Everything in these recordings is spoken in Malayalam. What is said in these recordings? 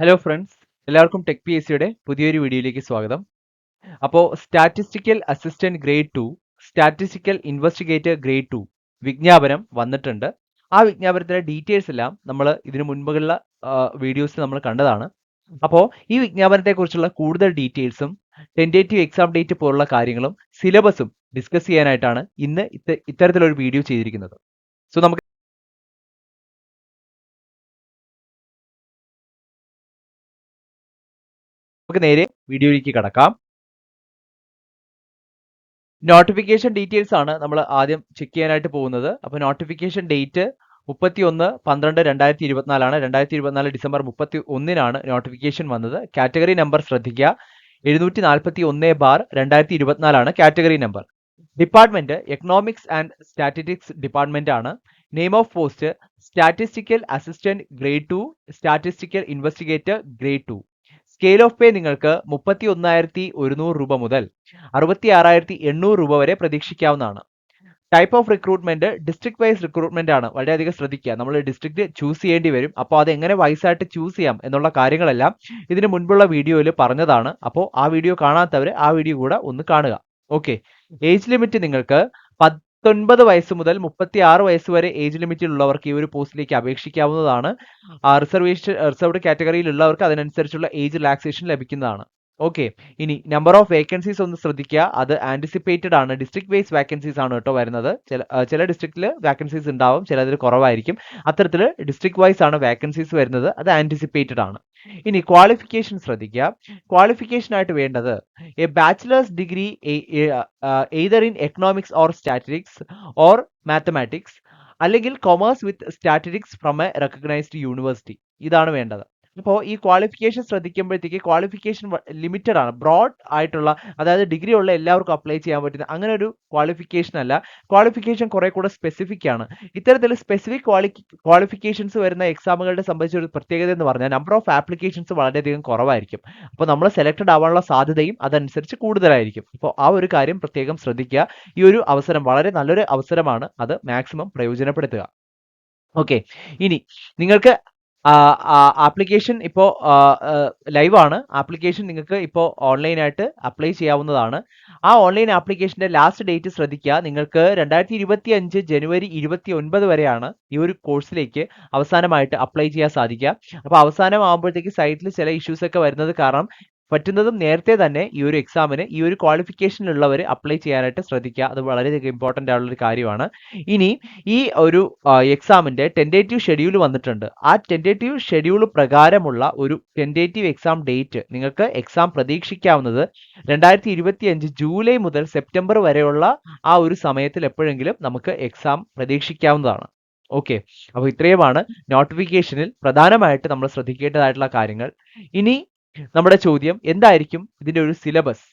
ഹലോ ഫ്രണ്ട്സ് എല്ലാവർക്കും ടെക് പി എസ് സിയുടെ പുതിയൊരു വീഡിയോയിലേക്ക് സ്വാഗതം. അപ്പോൾ statistical assistant grade two statistical investigator grade two വിജ്ഞാപനം വന്നിട്ടുണ്ട്. ആ വിജ്ഞാപനത്തിലെ ഡീറ്റെയിൽസ് എല്ലാം നമ്മൾ ഇതിനു മുൻപുള്ള വീഡിയോസ് നമ്മൾ കണ്ടതാണ്. അപ്പോൾ ഈ വിജ്ഞാപനത്തെക്കുറിച്ചുള്ള കൂടുതൽ ഡീറ്റെയിൽസും ടെന്റേറ്റീവ് എക്സാം ഡേറ്റ് പോലുള്ള കാര്യങ്ങളും സിലബസും ഡിസ്കസ് ചെയ്യാനായിട്ടാണ് ഇന്ന് ഇത്ത ഇത്തരത്തിലൊരു വീഡിയോ ചെയ്തിരിക്കുന്നത്. സോ നമുക്ക് നമുക്ക് നേരെ വീഡിയോയിലേക്ക് കടക്കാം. നോട്ടിഫിക്കേഷൻ ഡീറ്റെയിൽസ് ആണ് നമ്മൾ ആദ്യം ചെക്ക് ചെയ്യാനായിട്ട് പോകുന്നത്. അപ്പോൾ നോട്ടിഫിക്കേഷൻ ഡേറ്റ് മുപ്പത്തി ഒന്ന് പന്ത്രണ്ട് രണ്ടായിരത്തി ഇരുപത്തിനാലാണ് രണ്ടായിരത്തി ഇരുപത്തിനാല് ഡിസംബർ മുപ്പത്തി ഒന്നിനാണ് നോട്ടിഫിക്കേഷൻ വന്നത്. കാറ്റഗറി നമ്പർ ശ്രദ്ധിക്കുക. എഴുന്നൂറ്റി നാൽപ്പത്തി ഒന്ന് ബാർ രണ്ടായിരത്തി ഇരുപത്തിനാലാണ് category number department economics and statistics department ആണ്. Name of post statistical assistant grade two statistical investigator grade two scale of pay നിങ്ങൾക്ക് മുപ്പത്തി ഒന്നായിരത്തി ഒരുന്നൂറ് രൂപ മുതൽ അറുപത്തി ആറായിരത്തി എണ്ണൂറ് രൂപ വരെ പ്രതീക്ഷിക്കാവുന്നതാണ്. Type of recruitment district wise recruitment ആണ് വളരെയധികം ശ്രദ്ധിക്കുക. നമ്മൾ ഡിസ്ട്രിക്ട് ചൂസ് ചെയ്യേണ്ടി വരും. അപ്പോൾ അത് എങ്ങനെ വൈസ് ആയിട്ട് ചൂസ് ചെയ്യാം എന്നുള്ള കാര്യങ്ങളെല്ലാം ഇതിന് മുൻപുള്ള വീഡിയോയിൽ പറഞ്ഞതാണ്. അപ്പോൾ ആ വീഡിയോ കാണാത്തവർ ആ വീഡിയോ കൂടെ ഒന്ന് കാണുക. ഓക്കെ ഏജ് ലിമിറ്റ് നിങ്ങൾക്ക് പത്തൊൻപത് വയസ്സ് മുതൽ മുപ്പത്തി ആറ് വയസ്സ് വരെ ഏജ് ലിമിറ്റിലുള്ളവർക്ക് ഈ ഒരു പോസ്റ്റിലേക്ക് അപേക്ഷിക്കാവുന്നതാണ്. റിസർവേഷൻ റിസർവ്ഡ് കാറ്റഗറിയിലുള്ളവർക്ക് അതിനനുസരിച്ചുള്ള ഏജ് റിലാക്സേഷൻ ലഭിക്കുന്നതാണ്. ഓക്കെ ഇനി നമ്പർ ഓഫ് വേക്കൻസീസ് ഒന്ന് ശ്രദ്ധിക്കുക. അത് ആന്റിസിപ്പേറ്റഡ് ആണ്. ഡിസ്ട്രിക്ട് വൈസ് വേക്കൻസീസ് ആണ് കേട്ടോ വരുന്നത്. ചില ചില ഡിസ്ട്രിക്റ്റിൽ വേക്കൻസീസ് ഉണ്ടാവും. ചിലതിൽ കുറവായിരിക്കും. അത്തരത്തിൽ ഡിസ്ട്രിക്ട് വൈസ് ആണ് വേക്കൻസീസ് വരുന്നത്. അത് ആന്റിസിപ്പേറ്റഡ് ആണ്. ഇനി ക്വാളിഫിക്കേഷൻ ശ്രദ്ധിക്കുക. ക്വാളിഫിക്കേഷൻ ആയിട്ട് വേണ്ടത് a bachelors degree either in economics or statistics or mathematics അല്ലെങ്കിൽ commerce with statistics from a recognised university ഇതാണ് വേണ്ടത്. അപ്പോൾ ഈ ക്വാളിഫിക്കേഷൻ ശ്രദ്ധിക്കുമ്പോഴത്തേക്ക് ക്വാളിഫിക്കേഷൻ ലിമിറ്റഡ് ആണ്. ബ്രോഡ് ആയിട്ടുള്ള അതായത് ഡിഗ്രി ഉള്ള എല്ലാവർക്കും അപ്ലൈ ചെയ്യാൻ പറ്റുന്ന അങ്ങനെ ഒരു ക്വാളിഫിക്കേഷൻ അല്ല. ക്വാളിഫിക്കേഷൻ കുറെ കൂടെ സ്പെസിഫിക് ആണ്. ഇത്തരത്തിൽ സ്പെസിഫിക് ക്വാളി ക്വാളിഫിക്കേഷൻസ് വരുന്ന എക്സാമുകളുടെ സംബന്ധിച്ച ഒരു പ്രത്യേകത എന്ന് പറഞ്ഞാൽ നമ്പർ ഓഫ് ആപ്ലിക്കേഷൻസ് വളരെയധികം കുറവായിരിക്കും. അപ്പോൾ നമ്മൾ സെലക്ടഡ് ആവാനുള്ള സാധ്യതയും അതനുസരിച്ച് കൂടുതലായിരിക്കും. അപ്പോൾ ആ ഒരു കാര്യം പ്രത്യേകം ശ്രദ്ധിക്കുക. ഈ ഒരു അവസരം വളരെ നല്ലൊരു അവസരമാണ്. അത് മാക്സിമം പ്രയോജനപ്പെടുത്തുക. ഓക്കെ ഇനി നിങ്ങൾക്ക് ആപ്ലിക്കേഷൻ ഇപ്പോൾ ലൈവാണ്. ആപ്ലിക്കേഷൻ നിങ്ങൾക്ക് ഇപ്പോൾ ഓൺലൈനായിട്ട് അപ്ലൈ ചെയ്യാവുന്നതാണ്. ആ ഓൺലൈൻ ആപ്ലിക്കേഷന്റെ ലാസ്റ്റ് ഡേറ്റ് ശ്രദ്ധിക്കുക. നിങ്ങൾക്ക് രണ്ടായിരത്തി ഇരുപത്തി അഞ്ച് ജനുവരി ഇരുപത്തി ഒൻപത് വരെയാണ് ഈ ഒരു കോഴ്സിലേക്ക് അവസാനമായിട്ട് അപ്ലൈ ചെയ്യാൻ സാധിക്കുക. അപ്പോൾ അവസാനമാകുമ്പോഴത്തേക്ക് സൈറ്റിൽ ചില ഇഷ്യൂസ് ഒക്കെ വരുന്നത് കാരണം പറ്റുന്നതും നേരത്തെ തന്നെ ഈ ഒരു എക്സാമിന് ഈ ഒരു ക്വാളിഫിക്കേഷനിലുള്ളവർ അപ്ലൈ ചെയ്യാനായിട്ട് ശ്രദ്ധിക്കുക. അത് വളരെയധികം ഇമ്പോർട്ടന്റ് ആയിട്ടുള്ള ഒരു കാര്യമാണ്. ഇനി ഈ ഒരു എക്സാമിന്റെ ടെന്റേറ്റീവ് ഷെഡ്യൂൾ വന്നിട്ടുണ്ട്. ആ ടെന്റേറ്റീവ് ഷെഡ്യൂൾ പ്രകാരമുള്ള ഒരു ടെന്റേറ്റീവ് എക്സാം ഡേറ്റ് നിങ്ങൾക്ക് എക്സാം പ്രതീക്ഷിക്കാവുന്നത് രണ്ടായിരത്തി ഇരുപത്തി അഞ്ച് ജൂലൈ മുതൽ സെപ്റ്റംബർ വരെയുള്ള ആ ഒരു സമയത്തിൽ എപ്പോഴെങ്കിലും നമുക്ക് എക്സാം പ്രതീക്ഷിക്കാവുന്നതാണ്. ഓക്കെ. അപ്പോൾ ഇത്രയുമാണ് നോട്ടിഫിക്കേഷനിൽ പ്രധാനമായിട്ട് നമ്മൾ ശ്രദ്ധിക്കേണ്ടതായിട്ടുള്ള കാര്യങ്ങൾ. ഇനി നമ്മുടെ ചോദ്യം എന്തായിരിക്കും ഇതിന്റെ ഒരു സിലബസ്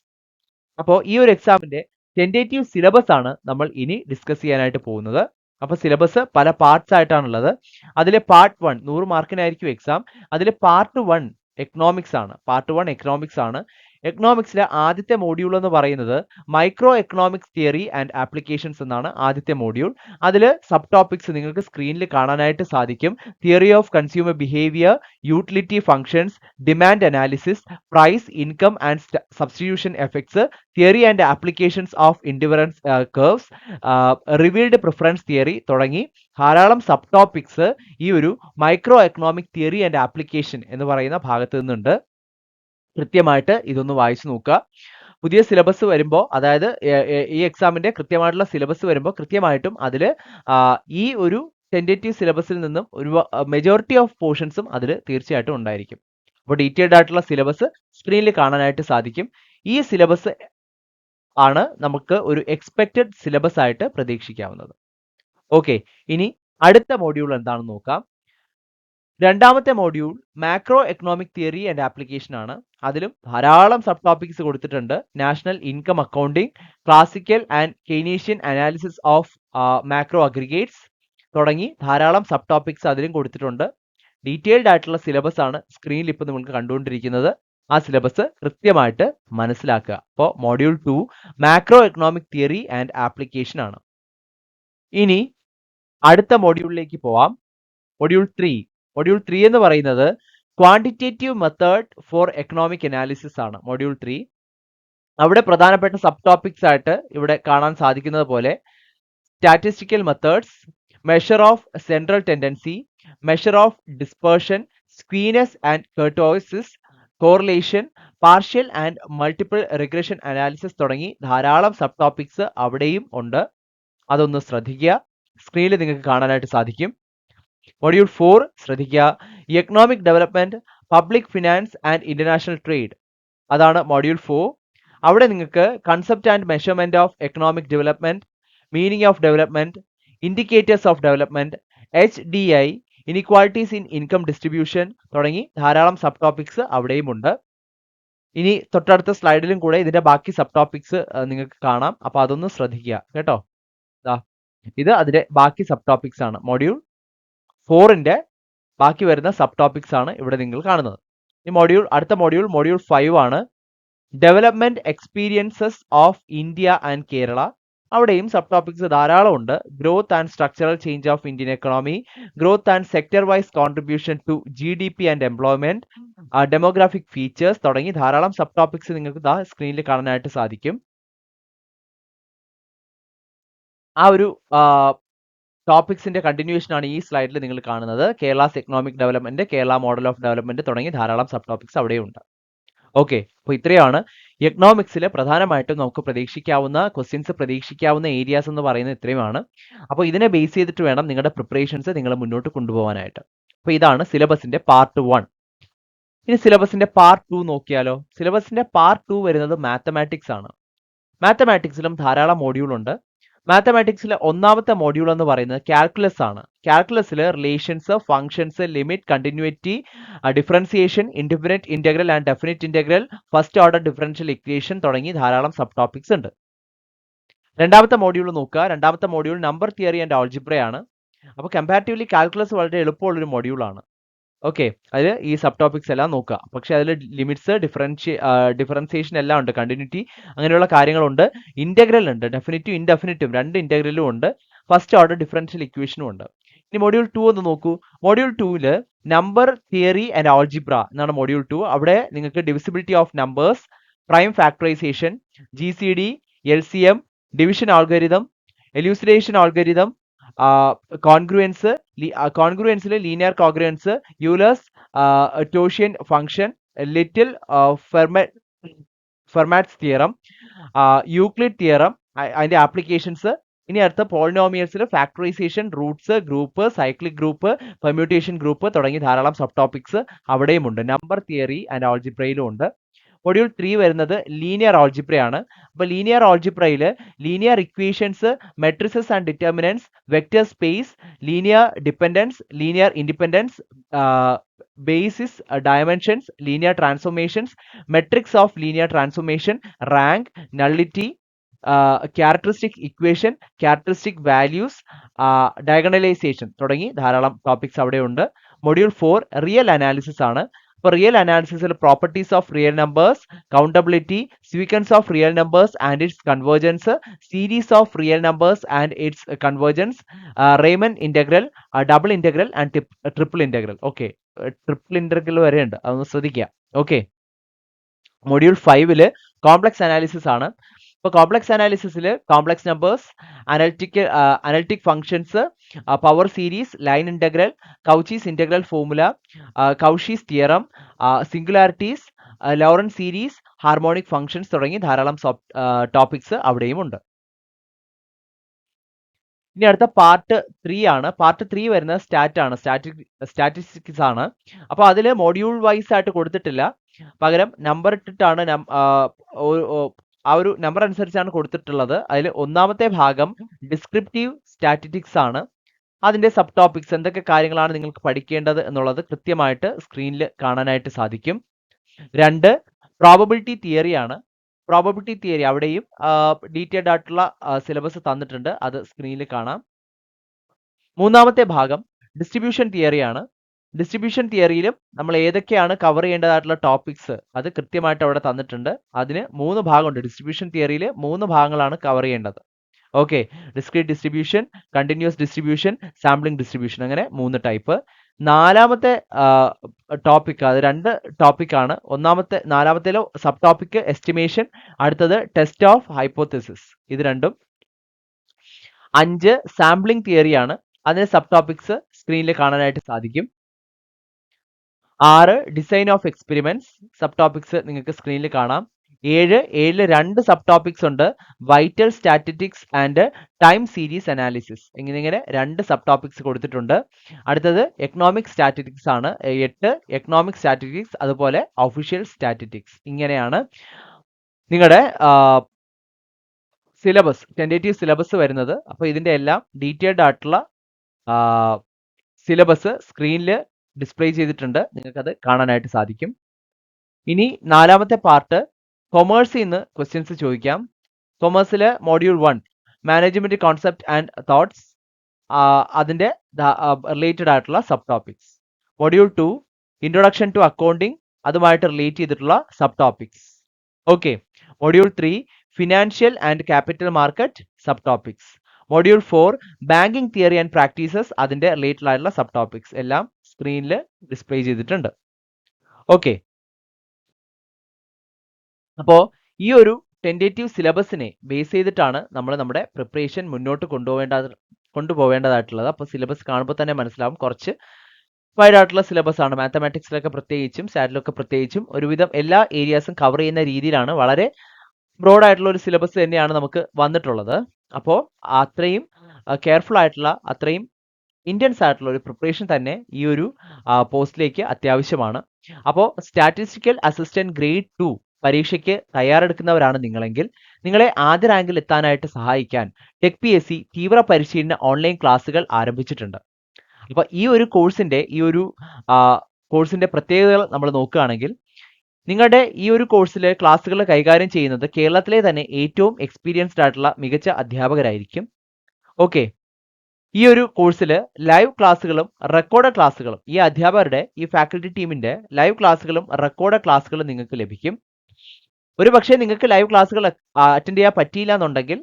അപ്പോൾ ഈ ഒരു എക്സാമിന്റെ ടെന്റേറ്റീവ് സിലബസ് ആണ് നമ്മൾ ഇനി ഡിസ്കസ് ചെയ്യാനായിട്ട് പോകുന്നത്. അപ്പോൾ സിലബസ് പല പാർട്സ് ആയിട്ടാണുള്ളത്. അതിലെ പാർട്ട് വൺ നൂറ് മാർക്കിനായിരിക്കും എക്സാം അതിലെ പാർട്ട് വൺ എക്കണോമിക്സ് ആണ്. പാർട്ട് വൺ എക്കണോമിക്സ് ആണ്. എക്കണോമിക്സിലെ ആദ്യത്തെ മോഡ്യൂൾ എന്ന് പറയുന്നത് micro economics theory and applications എന്നാണ് ആദ്യത്തെ മോഡ്യൂൾ അതിൽ സബ് ടോപ്പിക്സ് നിങ്ങൾക്ക് സ്ക്രീനിൽ കാണാനായിട്ട് സാധിക്കും. Theory of consumer behaviour utility functions demand analysis price income and substitution effects theory and applications of indifference curves revealed preference theory തുടങ്ങി ധാരാളം സബ് ടോപ്പിക്സ് ഈ ഒരു micro economic theory and application എന്ന് പറയുന്ന ഭാഗത്ത് നിന്നുണ്ട്. കൃത്യമായിട്ട് ഇതൊന്ന് വായിച്ചു നോക്കുക. പുതിയ സിലബസ് വരുമ്പോൾ അതായത് ഈ എക്സാമിന്റെ കൃത്യമായിട്ടുള്ള സിലബസ് വരുമ്പോൾ കൃത്യമായിട്ടും അതിൽ ഈ ഒരു ടെന്റേറ്റീവ് സിലബസിൽ നിന്നും ഒരു മെജോറിറ്റി ഓഫ് പോർഷൻസും അതിൽ തീർച്ചയായിട്ടും ഉണ്ടായിരിക്കും. അപ്പോൾ ഡീറ്റെയിൽഡ് ആയിട്ടുള്ള സിലബസ് സ്ക്രീനിൽ കാണാനായിട്ട് സാധിക്കും. ഈ സിലബസ് ആണ് നമുക്ക് ഒരു എക്സ്പെക്റ്റഡ് സിലബസ് ആയിട്ട് പ്രതീക്ഷിക്കാവുന്നത്. ഓക്കെ ഇനി അടുത്ത മോഡ്യൂൾ എന്താണെന്ന് നോക്കാം. രണ്ടാമത്തെ module macro economic theory and application ആണ്. അതിലും ധാരാളം സബ് ടോപ്പിക്സ് കൊടുത്തിട്ടുണ്ട് national income accounting classical and Keynesian analysis of macro aggregates തുടങ്ങി ധാരാളം സബ് ടോപ്പിക്സ് അതിലും കൊടുത്തിട്ടുണ്ട്. ഡീറ്റെയിൽഡ് ആയിട്ടുള്ള സിലബസ് ആണ് സ്ക്രീനിൽ ഇപ്പോൾ നിങ്ങൾക്ക് കണ്ടുകൊണ്ടിരിക്കുന്നത്. ആ സിലബസ് കൃത്യമായിട്ട് മനസ്സിലാക്കുക. അപ്പോൾ module two macro economic theory and application ആണ്. ഇനി അടുത്ത മോഡ്യൂളിലേക്ക് പോവാം. മോഡ്യൂൾ ത്രീ മൊഡ്യൂൾ ത്രീ എന്ന് പറയുന്നത് quantitative method for economic analysis ആണ്. മൊഡ്യൂൾ ത്രീ അവിടെ പ്രധാനപ്പെട്ട സബ് ടോപ്പിക്സ് ആയിട്ട് ഇവിടെ കാണാൻ സാധിക്കുന്നത് പോലെ statistical methods measure of central tendency measure of dispersion skewness and kurtosis correlation partial and multiple regression analysis തുടങ്ങി ധാരാളം സബ് ടോപ്പിക്സ് അവിടെയും ഉണ്ട്. അതൊന്ന് ശ്രദ്ധിക്കുക. സ്ക്രീനിൽ നിങ്ങൾക്ക് കാണാനായിട്ട് സാധിക്കും. മൊഡ്യൂൾ ഫോർ ശ്രദ്ധിക്കുക. Economic development public finance and international trade അതാണ് മൊഡ്യൂൾ ഫോർ. അവിടെ നിങ്ങൾക്ക് concept and measurement of economic development meaning of development indicators of development H D I inequalities in income distribution തുടങ്ങി ധാരാളം സബ് ടോപ്പിക്സ് അവിടെയും ഉണ്ട്. ഇനി തൊട്ടടുത്ത സ്ലൈഡിലും കൂടെ ഇതിന്റെ ബാക്കി സബ് ടോപ്പിക്സ് നിങ്ങൾക്ക് കാണാം. അപ്പൊ അതൊന്ന് ശ്രദ്ധിക്കുക. കേട്ടോ? ഇത് അതിന്റെ ബാക്കി സബ് ടോപ്പിക്സ് ആണ്. മൊഡ്യൂൾ ഫോറിന്റെ ബാക്കി വരുന്ന സബ് ടോപ്പിക്സ് ആണ് ഇവിടെ നിങ്ങൾ കാണുന്നത്. ഈ മോഡ്യൂൾ അടുത്ത മോഡ്യൂൾ മോഡ്യൂൾ ഫൈവ് ആണ്. Development experiences of India and Kerala അവിടെയും സബ് ടോപ്പിക്സ് ധാരാളം ഉണ്ട്. Growth and structural change of Indian economy growth and sector wise contribution to G D P and employment demographic features തുടങ്ങി ധാരാളം സബ് ടോപ്പിക്സ് നിങ്ങൾക്ക് ദാ സ്ക്രീനിൽ കാണാനായിട്ട് സാധിക്കും. ആ ഒരു ടോപ്പിക്സിന്റെ കണ്ടിന്യൂഷൻ ആണ് ഈ സ്ലൈഡിൽ നിങ്ങൾ കാണുന്നത്. Kerala's economic development Kerala model of development തുടങ്ങി ധാരാളം സബ് ടോപ്പിക്സ് അവിടെയുണ്ട്. ഓക്കെ അപ്പോൾ ഇത്രയാണ്. എക്കണോമിക്സിൽ പ്രധാനമായിട്ടും നമുക്ക് പ്രതീക്ഷിക്കാവുന്ന ക്വസ്റ്റ്യൻസ് പ്രതീക്ഷിക്കാവുന്ന ഏരിയാസ് എന്ന് പറയുന്നത് ഇത്രയുമാണ്. അപ്പോൾ ഇതിനെ ബേസ് ചെയ്തിട്ട് വേണം നിങ്ങളുടെ പ്രിപ്പറേഷൻസ് നിങ്ങൾ മുന്നോട്ട് കൊണ്ടുപോകാനായിട്ട്. അപ്പോൾ ഇതാണ് സിലബസിന്റെ പാർട്ട് വൺ ഇനി സിലബസിന്റെ പാർട്ട് ടു നോക്കിയാലോ? സിലബസിന്റെ പാർട്ട് ടു വരുന്നത് മാത്തമാറ്റിക്സ് ആണ്. മാത്തമാറ്റിക്സിലും ധാരാളം മോഡ്യൂൾ ഉണ്ട്. മാത്തമാറ്റിക്സിലെ ഒന്നാമത്തെ മോഡ്യൂൾ എന്ന് പറയുന്നത് കാൽക്കുലസ് ആണ്. കാൽക്കുലസിൽ relations functions limit continuity differentiation indefinite integral and definite integral first order differential equation തുടങ്ങി ധാരാളം സബ് ടോപ്പിക്സ് ഉണ്ട്. രണ്ടാമത്തെ മോഡ്യൂൾ നോക്കുക. രണ്ടാമത്തെ മോഡ്യൂൾ നമ്പർ തിയറി ആൻഡ് ആൾജിബ്രയാണ് അപ്പോൾ കമ്പാരിറ്റീവ്ലി കാൽക്കുലസ് വളരെ എളുപ്പമുള്ളൊരു മോഡ്യൂളാണ് ഓക്കെ അതിൽ ഈ സബ് ടോപ്പിക്സ് എല്ലാം നോക്കുക. പക്ഷെ അതിൽ ലിമിറ്റ്സ് ഡിഫറൻഷ്യ ഡിഫറൻസിയേഷൻ എല്ലാം ഉണ്ട് കണ്ടിന്യൂറ്റി അങ്ങനെയുള്ള കാര്യങ്ങളുണ്ട്. ഇന്റഗ്രൽ ഉണ്ട് ഡെഫിനിറ്റും ഇൻഡെഫിനിറ്റും രണ്ട് ഇന്റഗ്രലും ഉണ്ട്. ഫസ്റ്റ് ഓർഡർ ഡിഫറൻഷ്യൽ ഇക്വേഷനും ഉണ്ട്. ഇനി മൊഡ്യൂൾ ടു ഒന്ന് നോക്കൂ. മൊഡ്യൂൾ ടൂവിൽ നമ്പർ തിയറി ആൻഡ് ആൾജിബ്ര എന്നാണ് മൊഡ്യൂൾ ടു അവിടെ നിങ്ങൾക്ക് divisibility of numbers prime factorisation G C D L C M division algorithm elucidation algorithm congruence കോൺഗ്രുവൻസിൽ linear congruence Euler's ടോഷ്യൻ function little Fermat Fermat's theorem Euclid theorem അതിന്റെ ആപ്ലിക്കേഷൻസ് ഇനി അടുത്ത പോളിനോമിയൽസിൽ factorisation roots group cyclic group permutation group തുടങ്ങി ധാരാളം സബ് ടോപ്പിക്സ് അവിടെയും ഉണ്ട് നമ്പർ തിയറി ആൻഡ് ആൾജിബ്രയിലും ഉണ്ട് മൊഡ്യൂൾ ത്രീ വരുന്നത് ലീനിയർ ആൾജിബ്രയാണ് അപ്പോൾ linear ആൾജിബ്രയിൽ linear equations matrices and determinants vector space linear dependence linear independence basis dimensions linear transformations matrix of linear transformation rank nullity characteristic equation characteristic values diagonalisation തുടങ്ങി ധാരാളം ടോപ്പിക്സ് അവിടെയുണ്ട് മൊഡ്യൂൾ ഫോർ റിയൽ അനാലിസിസ് ആണ്. അപ്പോൾ real അനാലിസിസിൽ properties of real numbers countability sequence of real numbers and its convergence series of real numbers and its convergence Riemann integral double integral and triple integral okay triple integral വരെ ഉണ്ട്. അതൊന്ന് ശ്രദ്ധിക്കുക. ഓക്കെ മൊഡ്യൂൾ ഫൈവിൽ കോംപ്ലക്സ് അനാലിസിസ് ആണ്. ഇപ്പോൾ complex അനാലിസിസിൽ complex numbers analytic analytic functions power series line integral Cauchy's integral formula Cauchy's theorem singularities Laurent series harmonic functions തുടങ്ങി ധാരാളം ടോപ്പിക്സ് അവിടെയും ഉണ്ട്. ഇനി അടുത്ത പാർട്ട് ത്രീ ആണ്. പാർട്ട് ത്രീ വരുന്ന സ്റ്റാറ്റ് ആണ്. സ്റ്റാറ്റിക് സ്റ്റാറ്റിസ്റ്റിക്സ് ആണ്. അപ്പോൾ അതിൽ മോഡ്യൂൾ വൈസ് ആയിട്ട് കൊടുത്തിട്ടില്ല. പകരം നമ്പർ ഇട്ടിട്ടാണ് ആ ഒരു നമ്പർ അനുസരിച്ചാണ് കൊടുത്തിട്ടുള്ളത്. അതിൽ ഒന്നാമത്തെ ഭാഗം ഡിസ്ക്രിപ്റ്റീവ് സ്റ്റാറ്റിറ്റിക്സ് ആണ്. അതിന്റെ സബ് ടോപ്പിക്സ് എന്തൊക്കെ കാര്യങ്ങളാണ് നിങ്ങൾക്ക് പഠിക്കേണ്ടത് എന്നുള്ളത് കൃത്യമായിട്ട് സ്ക്രീനിൽ കാണാനായിട്ട് സാധിക്കും. രണ്ട് പ്രോബബിലിറ്റി തിയറി ആണ്. പ്രോബബിലിറ്റി തിയറി അവിടെയും ഡീറ്റെയിൽഡ് ആയിട്ടുള്ള സിലബസ് തന്നിട്ടുണ്ട്. അത് സ്ക്രീനിൽ കാണാം. മൂന്നാമത്തെ ഭാഗം ഡിസ്ട്രിബ്യൂഷൻ തിയറിയാണ് ഡിസ്ട്രിബ്യൂഷൻ തിയറിയിലും നമ്മൾ ഏതൊക്കെയാണ് കവർ ചെയ്യേണ്ടതായിട്ടുള്ള ടോപ്പിക്സ് അത് കൃത്യമായിട്ട് അവിടെ തന്നിട്ടുണ്ട്. അതിന് മൂന്ന് ഭാഗമുണ്ട്. ഡിസ്ട്രിബ്യൂഷൻ തിയറിയിൽ മൂന്ന് ഭാഗങ്ങളാണ് കവർ ചെയ്യേണ്ടത്. Okay discrete distribution continuous distribution sampling distribution അങ്ങനെ മൂന്ന് ടൈപ്പ് നാലാമത്തെ ടോപ്പിക് അത് രണ്ട് ടോപ്പിക്കാണ് ഒന്നാമത്തെ നാലാമത്തേലോ സബ് ടോപ്പിക് എസ്റ്റിമേഷൻ അടുത്തത് ടെസ്റ്റ് ഓഫ് ഹൈപ്പോത്തിസിസ് ഇത് രണ്ടും. അഞ്ച് സാമ്പിളിംഗ് തിയറിയാണ് അതിന് സബ് ടോപ്പിക്സ് സ്ക്രീനിൽ കാണാനായിട്ട് സാധിക്കും. ആറ് design of experiments sub topics നിങ്ങൾക്ക് സ്ക്രീനിൽ കാണാം. ഏഴ് ഏഴിൽ രണ്ട് സബ് ടോപ്പിക്സ് ഉണ്ട്. Vital statistics and time series analysis ഇങ്ങനെ ഇങ്ങനെ രണ്ട് സബ് ടോപ്പിക്സ് കൊടുത്തിട്ടുണ്ട്. അടുത്തത് എക്കണോമിക് സ്റ്റാറ്റിറ്റിക്സ് ആണ്. എട്ട് എക്കണോമിക് സ്റ്റാറ്റിറ്റിക്സ് അതുപോലെ ഒഫീഷ്യൽ സ്റ്റാറ്റിറ്റിക്സ് ഇങ്ങനെയാണ് നിങ്ങളുടെ സിലബസ് ടെന്റേറ്റീവ് സിലബസ് വരുന്നത്. അപ്പോൾ ഇതിന്റെ എല്ലാം ഡീറ്റെയിൽഡ് ആയിട്ടുള്ള സിലബസ് സ്ക്രീനിൽ ഡിസ്പ്ലേ ചെയ്തിട്ടുണ്ട്. നിങ്ങൾക്കത് കാണാനായിട്ട് സാധിക്കും. ഇനി നാലാമത്തെ പാർട്ട് കൊമേഴ്സിൽ നിന്ന് ക്വസ്റ്റ്യൻസ് ചോദിക്കാം. കൊമേഴ്സിൽ module one management concept and thoughts അതിന്റെ റിലേറ്റഡ് ആയിട്ടുള്ള sub topics module two introduction to accounting അതുമായിട്ട് റിലേറ്റ് ചെയ്തിട്ടുള്ള sub topics okay module three financial and capital market sub topics module four banking theory and practices അതിന്റെ റിലേറ്റഡ് ആയിട്ടുള്ള സബ് ടോപ്പിക്സ് എല്ലാം സ്ക്രീനിൽ ഡിസ്പ്ലേ ചെയ്തിട്ടുണ്ട്. ഓക്കെ അപ്പോൾ ഈ ഒരു ടെന്റേറ്റീവ് സിലബസിനെ ബേസ് ചെയ്തിട്ടാണ് നമ്മൾ നമ്മുടെ പ്രിപ്പറേഷൻ മുന്നോട്ട് കൊണ്ടുപോകേണ്ട കൊണ്ടുപോവേണ്ടതായിട്ടുള്ളത് അപ്പോൾ സിലബസ് കാണുമ്പോൾ തന്നെ മനസ്സിലാവും. കുറച്ച് വൈഡ് ആയിട്ടുള്ള സിലബസ് ആണ്. മാത്തമാറ്റിക്സിലൊക്കെ പ്രത്യേകിച്ചും സാറ്റിലൊക്കെ പ്രത്യേകിച്ചും ഒരുവിധം എല്ലാ ഏരിയാസും കവർ ചെയ്യുന്ന രീതിയിലാണ് വളരെ ബ്രോഡായിട്ടുള്ള ഒരു സിലബസ് തന്നെയാണ് നമുക്ക് വന്നിട്ടുള്ളത്. അപ്പോൾ അത്രയും കെയർഫുൾ ആയിട്ടുള്ള അത്രയും ഇന്ത്യൻസ് ആയിട്ടുള്ള ഒരു പ്രിപ്പറേഷൻ തന്നെ ഈ ഒരു പോസ്റ്റിലേക്ക് അത്യാവശ്യമാണ്. അപ്പോൾ സ്റ്റാറ്റിസ്റ്റിക്കൽ അസിസ്റ്റന്റ് ഗ്രേഡ് ടു പരീക്ഷയ്ക്ക് തയ്യാറെടുക്കുന്നവരാണ് നിങ്ങളെങ്കിൽ നിങ്ങളെ ആദ്യ റാങ്കിൽ എത്താനായിട്ട് സഹായിക്കാൻ ടെക് പി എസ് സി തീവ്ര പരിശീലന ഓൺലൈൻ ക്ലാസ്സുകൾ ആരംഭിച്ചിട്ടുണ്ട്. അപ്പോൾ ഈ ഒരു കോഴ്സിന്റെ ഈ ഒരു കോഴ്സിന്റെ പ്രത്യേകതകൾ നമ്മൾ നോക്കുകയാണെങ്കിൽ നിങ്ങളുടെ ഈ ഒരു കോഴ്സിലെ ക്ലാസ്സുകൾ കൈകാര്യം ചെയ്യുന്നത് കേരളത്തിലെ തന്നെ ഏറ്റവും എക്സ്പീരിയൻസ്ഡ് ആയിട്ടുള്ള മികച്ച അധ്യാപകരായിരിക്കും. ഓക്കെ ഈ ഒരു കോഴ്സിൽ ലൈവ് ക്ലാസ്സുകളും റെക്കോർഡ് ക്ലാസ്സുകളും ഈ അധ്യാപകരുടെ ഈ ഫാക്കൽറ്റി ടീമിന്റെ ലൈവ് ക്ലാസ്സുകളും റെക്കോർഡ് ക്ലാസ്സുകളും നിങ്ങൾക്ക് ലഭിക്കും. ഒരു പക്ഷേ നിങ്ങൾക്ക് ലൈവ് ക്ലാസ്സുകൾ അറ്റൻഡ് ചെയ്യാൻ പറ്റിയില്ല എന്നുണ്ടെങ്കിൽ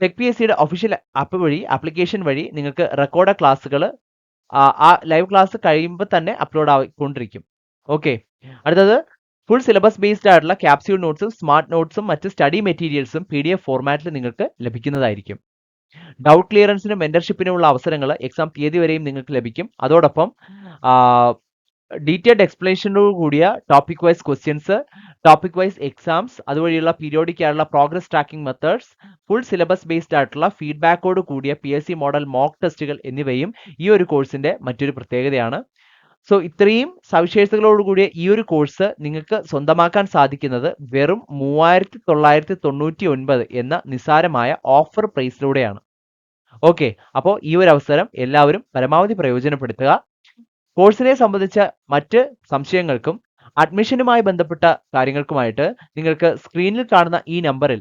ടെക് പി എസ് സിയുടെ ഒഫീഷ്യൽ ആപ്പ് വഴി ആപ്ലിക്കേഷൻ വഴി നിങ്ങൾക്ക് റെക്കോർഡ് ക്ലാസ്സുകൾ ആ ലൈവ് ക്ലാസ് കഴിയുമ്പോൾ തന്നെ അപ്ലോഡ് ആയിക്കൊണ്ടിരിക്കും. ഓക്കെ അടുത്തത് ഫുൾ സിലബസ് ബേസ്ഡ് ആയിട്ടുള്ള ക്യാപ്സ്യൂൾ നോട്ട്സും സ്മാർട്ട് നോട്ട്സും മറ്റ് സ്റ്റഡി മെറ്റീരിയൽസും പി ഡി എഫ് ഫോർമാറ്റിൽ നിങ്ങൾക്ക് ലഭിക്കുന്നതായിരിക്കും. ഡൗട്ട് ക്ലിയറൻസിനും മെന്റർഷിപ്പിനുമുള്ള അവസരങ്ങൾ എക്സാം തീയതി വരെയും നിങ്ങൾക്ക് ലഭിക്കും. അതോടൊപ്പം ഡീറ്റെയിൽഡ് എക്സ്പ്ലനേഷനോട് കൂടിയ topic wise questions topic wise exams അതുവഴിയുള്ള periodic ആയിട്ടുള്ള progress tracking methods full syllabus based ആയിട്ടുള്ള ഫീഡ്ബാക്കോട് കൂടിയ P S C model mock ടെസ്റ്റുകൾ എന്നിവയും ഈ ഒരു കോഴ്സിന്റെ മറ്റൊരു പ്രത്യേകതയാണ്. സോ ഇത്രയും സവിശേഷതകളോട് കൂടിയ ഈ ഒരു കോഴ്സ് നിങ്ങൾക്ക് സ്വന്തമാക്കാൻ സാധിക്കുന്നത് വെറും മൂവായിരത്തി തൊള്ളായിരത്തി തൊണ്ണൂറ്റി ഒൻപത് എന്ന നിസാരമായ ഓഫർ പ്രൈസിലൂടെയാണ് ഓക്കെ അപ്പോൾ ഈ ഒരു അവസരം എല്ലാവരും പരമാവധി പ്രയോജനപ്പെടുത്തുക. കോഴ്സിനെ സംബന്ധിച്ച മറ്റ് സംശയങ്ങൾക്കും അഡ്മിഷനുമായി ബന്ധപ്പെട്ട കാര്യങ്ങൾക്കുമായിട്ട് നിങ്ങൾക്ക് സ്ക്രീനിൽ കാണുന്ന ഈ നമ്പറിൽ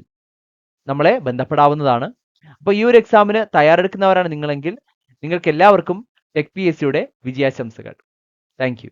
നമ്മളെ ബന്ധപ്പെടാവുന്നതാണ്. അപ്പോൾ ഈ ഒരു എക്സാമിന് തയ്യാറെടുക്കുന്നവരാണ് നിങ്ങളെങ്കിൽ നിങ്ങൾക്ക് എല്ലാവർക്കും ടെക് പി എസ് സിയുടെ വിജയാശംസകൾ. Thank you.